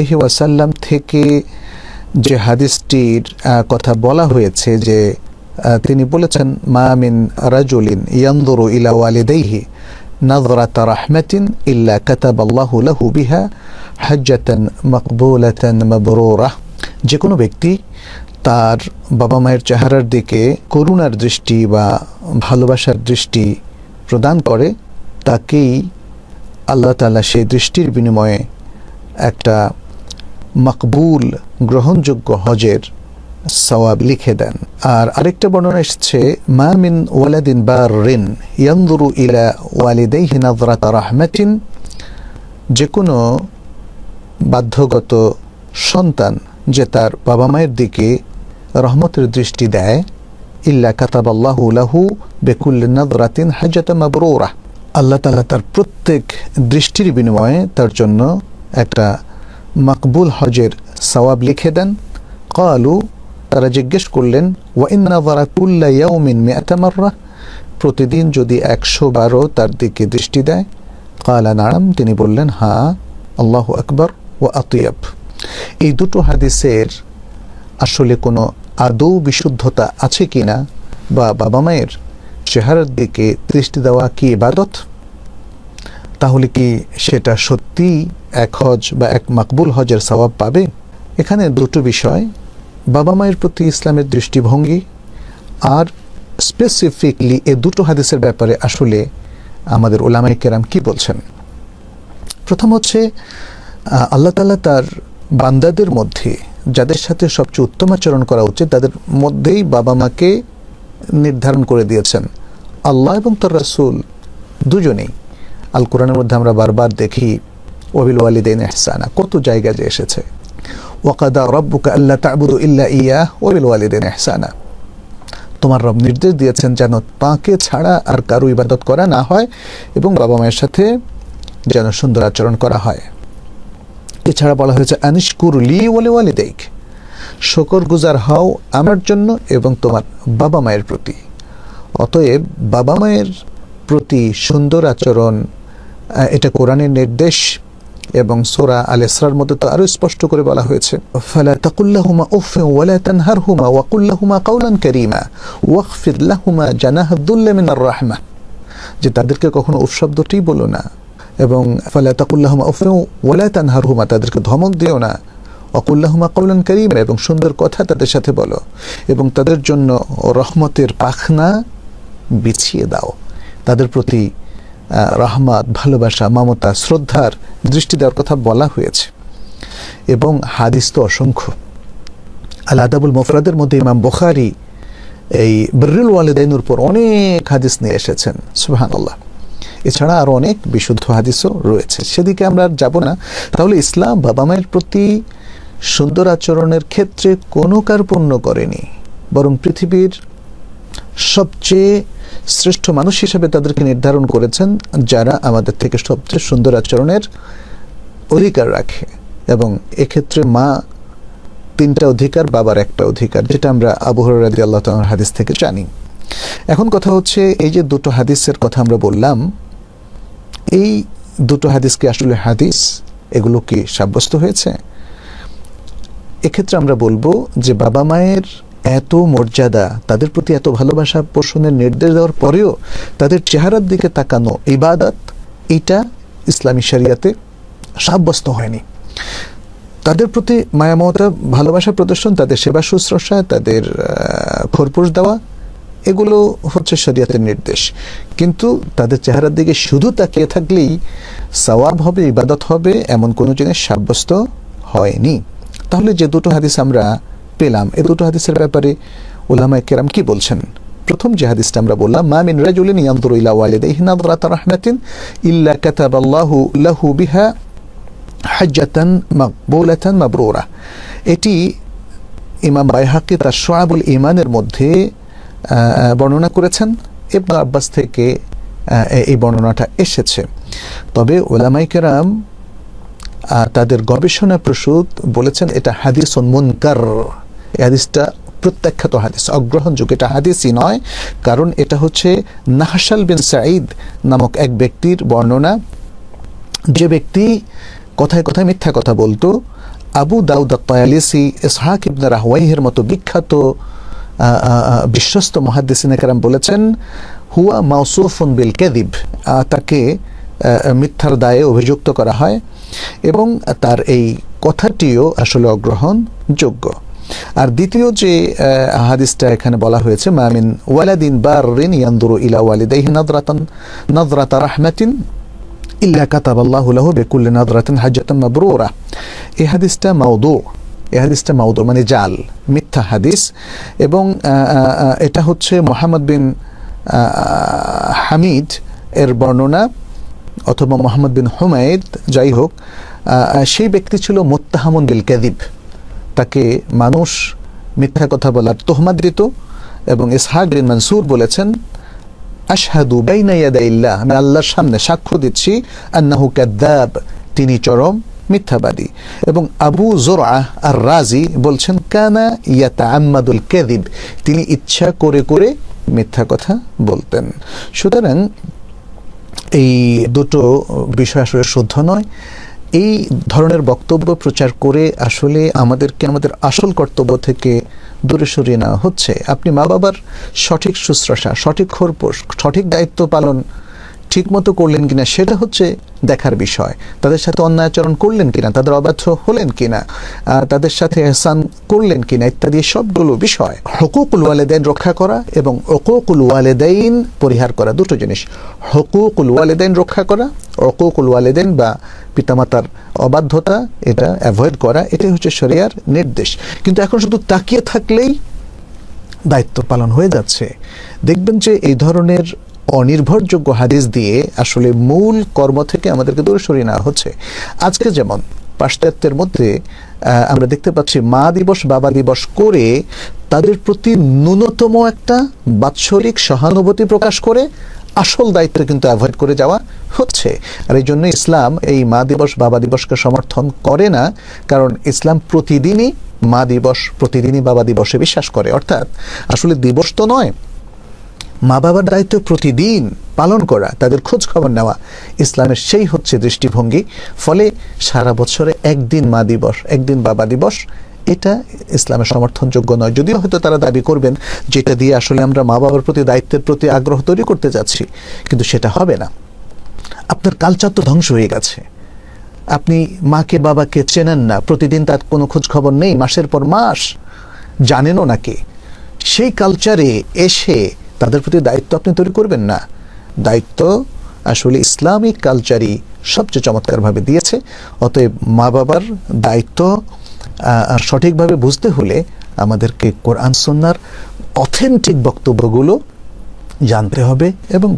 আলহি ওয়াসাল্লাম থেকে যে হাদিসটির আহ, কথা বলা হয়েছে যে আহ, তিনি বলেছেন মামিন রাজুলিন ইয়ান্দুরু ইলা ওয়ালিদাইহি نظرة رحمة إلا كتب الله له بها حجة مقبولة مبرورة যে কোনো ব্যক্তি তার বাবা মায়ের চেহারার দিকে করুণার দৃষ্টি বা ভালোবাসার দৃষ্টি প্রদান করে তাকেই আল্লাহ তাআলা সেই দৃষ্টির বিনিময়ে একটা মকবুল গ্রহণযোগ্য হজের সওয়াব লিখে দেন। আর আরেকটা বর্ণনা এসেছে, মা মিন ওয়ালাদিন বাররিন ইয়ানদুরু ইলা ওয়ালিদাইহি নাযরাতা রাহমাতিন যে কোনো বাধ্যগত সন্তান যে তার বাবা মায়ের দিকে রহমতের দৃষ্টি দেয়, ইল্লা কাতাবাল্লাহু লাহু বেকুল্লি নাদরাতিন হাজাতা মাবরুরা আল্লাহ তাআলা তার প্রত্যেক দৃষ্টির বিনিময়ে তার জন্য একটা মকবুল হজের সওয়াব লিখে দেন, কালু, তারা জিজ্ঞেস করলেন, ওয়া ইন্না যারা কুল্লা ইয়াউমিন মিআতা প্রতিদিন যদি একশো বারো তার দিকে দৃষ্টি দেয়? কালা নারাম তিনি বললেন, হা, আল্লাহ আকবর ও আতিয়াব। এই দুটো হাদিসের আসলে কোনো আদৌ বিশুদ্ধতা আছে কি না, বা বাবা মায়ের চেহারার দিকে দৃষ্টি দেওয়া কি ইবাদত? তাহলে কি সেটা সত্যি এক হজ বা এক মাকবুল হজের সওয়াব পাবে। এখানে দুটো বিষয়, বাবা মায়ের প্রতি ইসলামের দৃষ্টিভঙ্গি আর স্পেসিফিকলি এ দুটো হাদিসের ব্যাপারে আসলে আমাদের ওলামাই কেরাম কি বলছেন। প্রথম হচ্ছে আল্লাহ তাআলা তার বান্দাদের মধ্যে যাদের সাথে সবচেয়ে উত্তম আচরণ করা উচিত, তাদের মধ্যেই বাবা মাকে নির্ধারণ করে দিয়েছেন। আল্লাহ এবং তার রাসূল দুজনেই। আল কোরআনের মধ্যে আমরা বারবার দেখি ওবিল ওয়ালিদাইন ইহসানা। কত জায়গা যে এসেছে। ওয়াকাদা রব্বুকা আল্লাহ তা'বুদু ইল্লা ইয়া ওবিল ওয়ালিদাইন ইহসানা। তোমার রব নির্দেশ দিয়েছেন যেন তাকে ছাড়া আর কারও ইবাদত করা না হয় এবং বাবা মায়ের সাথে যেন সুন্দর আচরণ করা হয়। এছাড়া বলা হয়েছে, আনিশকুর লি ওয়ালি ওয়ালিদাইক। শকর গুজার হও আমার জন্য এবং তোমার বাবা মায়ের প্রতি। অতএব বাবা মায়ের প্রতি সুন্দর আচরণ এটা কোরআনের নির্দেশ এবং সোরা আল ইসরার মধ্যে তো আরও স্পষ্ট করে বলা হয়েছে। ফালা তাকুল্লাহুমা উফ ওয়ালা তানহারহুমা ওয়াকুল্লাহুমা কাওলান কারীমা ওয়াখফির লাহুমা জানাহাদুল্লা মিনার রাহমা। যে তাদেরকে কখনো শব্দটি বলো না এবং ফালা তাকুল্লাহুমা উফ ওয়ালা তানহারহুমা তাদেরকে ধমক দিও না। অকুল্লাহুমা কৌলান করিম এবং সুন্দর কথা তাদের সাথে বলো এবং তাদের জন্য রহমতের পাখনা বিছিয়ে দাও। তাদের প্রতি রহমত, ভালোবাসা, মমতা, শ্রদ্ধার দৃষ্টি দেওয়ার কথা বলা হয়েছে। এবং হাদিস তো অসংখ্য। আল আদাবুল মফরাদের মধ্যে ইমাম বুখারি এই বর্রুল ওয়ালিদাইনুর উপর অনেক হাদিস নিয়ে এসেছেন। সুবহান আল্লাহ এছাড়া আরও অনেক বিশুদ্ধ হাদিসও রয়েছে। সেদিকে আমরা আর যাব না। তাহলে ইসলাম বাবা মায়ের প্রতি সুন্দর আচরণের ক্ষেত্রে কোনো কার্পণ্য করেনি। বরং পৃথিবীর সবচেয়ে শ্রেষ্ঠ মানুষ হিসেবে তাদেরকে নির্ধারণ করেছেন যারা আমাদের থেকে সবচেয়ে সুন্দর আচরণের অধিকার রাখে। এবং এক্ষেত্রে মা তিনটা অধিকার, বাবার একটা অধিকার, যেটা আমরা আবু হরাদি আল্লাহ তাআলার হাদিস থেকে জানি। এখন কথা হচ্ছে এই যে দুটো হাদিসের কথা আমরা বললাম, এই দুটো হাদিস কি আসলে হাদিস? এগুলো কি সাব্যস্ত হয়েছে? এক্ষেত্রে আমরা বলব যে বাবা মায়ের এত মর্যাদা, তাদের প্রতি এত ভালোবাসা পোষণের নির্দেশ দেওয়ার পরেও তাদের চেহারার দিকে তাকানো ইবাদত, এটা ইসলামী শরিয়াতে সাব্যস্ত হয়নি। তাদের প্রতি মায়া মমতা, ভালোবাসা প্রদর্শন, তাদের সেবা শুশ্রূষা, তাদের খোরপোশ দেওয়া, এগুলো হচ্ছে শরিয়াতের নির্দেশ। কিন্তু তাদের চেহারার দিকে শুধু তাকিয়ে থাকলেই সওয়াব হবে, ইবাদত হবে, এমন কোনো জিনিস সাব্যস্ত হয়নি। তাহলে যে দুটো হাদিস আমরা পেলাম। এ দুটো হাদিসের ব্যাপারে ওলামায়ে কেরাম কি বলছেন? প্রথম যে হাদিসটা আমরা বললাম, মা মিন রাজুলিন ইয়ানদুরু ইলা ওয়ালিদাইহি নাযরাতা রাহমাতিন ইল্লা কাতাবাল্লাহু লাহু বিহা হাজ্জাতান মাকবুলাতান মাবরুরা। এটি ইমাম বাইহাকি তার সোয়াবুল ইমানের মধ্যে বর্ণনা করেছেন। ইবনে আব্বাস থেকে এই বর্ণনাটা এসেছে। তবে ওলামাই কেরাম তাদের গবেষণা প্রসূত বলেছেন, এটা হাদিস মুনকার। এই হাদিসটা প্রত্যাখ্যাত হাদিস, অগ্রহণযোগ্য। এটা হাদিসই নয়, কারণ এটা হচ্ছে নাহসাল বিন সাঈদ নামক এক ব্যক্তির বর্ণনা। যে ব্যক্তি কথায় কথায় মিথ্যা কথা বলতো, আবু দাউদ তয়ালিসি ইসহাক ইবনে রাহওয়াইহের মতো বিখ্যাত বিশ্বস্ত মহাদ্দিসিন একরাম বলেছেন, হুয়া মাউসুফুন বিল কেদিব তাকে মিথ্যার দায়ে অভিযুক্ত করা হয় এবং তার এই কথাটিও আসলে অগ্রহণযোগ্য। আর দ্বিতীয় যে হাদিসটা এখানে বলা হয়েছে মামিন ওয়ালাদিন বারিন ইয়ানদুরু ইলা ওয়ালিদাইহি নাদরাতান, নাদরাতা রাহমাতিন ইল্লা কাতাবাল্লাহু লাহু বিকুল্লি নাদরাতিন হাজ্জাতান মাবরুরা। এই হাদিসটা মাউদু এই হাদিসটা মাউদু মানে জাল, মিথ্যা হাদিস। এবং এটা হচ্ছে মোহাম্মদ বিন হামিদ এর বর্ণনা, অথবা মোহাম্মদ বিন হুমায়দ, যাই হোক সেই ব্যক্তি ছিল মোত্তাহামুন বিল কাদিব তাকে মানুষ মিথ্যা কথা বলার তোহমাদ দিত এবং ইসহাক বিন মনসুর বলেছেন, আশহাদু বাইনা ইয়াদাইল্লাহ আমি আল্লাহর সামনে সাক্ষ্য দিচ্ছি আন্নাহু কাদ্দাব, তিনি চরম মিথ্যাবাদী। এবং আবু জোরআ আর রাজি বলছেন, কানা ইয়াতা আম্মাদুল কাযিব, তিনি ইচ্ছা করে করে মিথ্যা কথা বলতেন। সুতরাং এই দুটো বিষয় আসলে শুদ্ধ নয়। এই ধরনের বক্তব্য প্রচার করে আসলে আমাদেরকে, আমাদের আসল কর্তব্য থেকে দূরে সরিয়ে নেওয়া হচ্ছে। আপনি মা বাবার সঠিক শুশ্রূষা, সঠিক খোরপোষ সঠিক দায়িত্ব পালন ঠিকমতো করলেন কিনা সেটা হচ্ছে দেখার বিষয়। তাদের সাথে অন্যায় আচরণ করলেন কিনা, তাদের অবাধ্য হলেন কিনা তাদের সাথে এহসান করলেন কিনা ইত্যাদি সবগুলো বিষয়। হকুকুল ওয়ালেদাইন রক্ষা করা এবং অকুকুল ওয়ালেদাইন পরিহার করা দুটো জিনিস। হকুকুল ওয়ালেদাইন রক্ষা করা অকুকুল ওয়ালেদাইন বা পিতামাতার অবাধ্যতা, এটা অ্যাভয়েড করা, এটাই হচ্ছে শরিয়ার নির্দেশ। কিন্তু এখন শুধু তাকিয়ে থাকলেই দায়িত্ব পালন হয়ে যাচ্ছে। দেখবেন যে এই ধরনের অনির্ভরযোগ্য হাদিস দিয়ে আসলে মূল কর্ম থেকে আমাদেরকে দূরে সরিয়ে নেওয়া হচ্ছে। আজকে যেমন পাশ্চাত্যের মধ্যে আমরা দেখতে পাচ্ছি মা দিবস, বাবা দিবস করে তাদের প্রতি ন্যূনতম একটা বাৎসরিক সহানুভূতি প্রকাশ করে আসল দায়িত্ব কিন্তু অ্যাভয়েড করে যাওয়া হচ্ছে। আর এই জন্য ইসলাম এই মা দিবস, বাবা দিবসকে সমর্থন করে না, কারণ ইসলাম প্রতিদিনই মা দিবস, প্রতিদিনই বাবা দিবসে বিশ্বাস করে। অর্থাৎ আসলে দিবস তো নয় মা বাবার দায়িত্ব প্রতিদিন পালন করা, তাদের খোঁজ খবর নেওয়া। ইসলামের সেই হচ্ছে দৃষ্টিভঙ্গি। ফলে সারা বছরে একদিন মা দিবস, একদিন বাবা দিবস, এটা ইসলামের সমর্থনযোগ্য নয়। যদিও হয়তো তারা দাবি করবেন যেটা দিয়ে আসলে আমরা মা বাবার প্রতি দায়িত্বের প্রতি আগ্রহ তৈরি করতে যাচ্ছি, কিন্তু সেটা হবে না। আপনার কালচার তো ধ্বংস হয়ে গেছে। আপনি মাকে, বাবাকে চেনেন না, প্রতিদিন তার কোনো খোঁজ খবর নেই, মাসের পর মাস। জানেনও নাকি সেই কালচারে এসে তাদের প্রতি দায়িত্ব আপনি তৈরি করবেন না। দায়িত্ব আসলে ইসলামিক কালচারই সবচেয়ে চমৎকারভাবে দিয়েছে। অতএব মা বাবার দায়িত্ব সঠিকভাবে বুঝতে হলে আমাদেরকে কোরআন সন্ন্যার অথেন্টিক বক্তব্যগুলো জানতে হবে এবং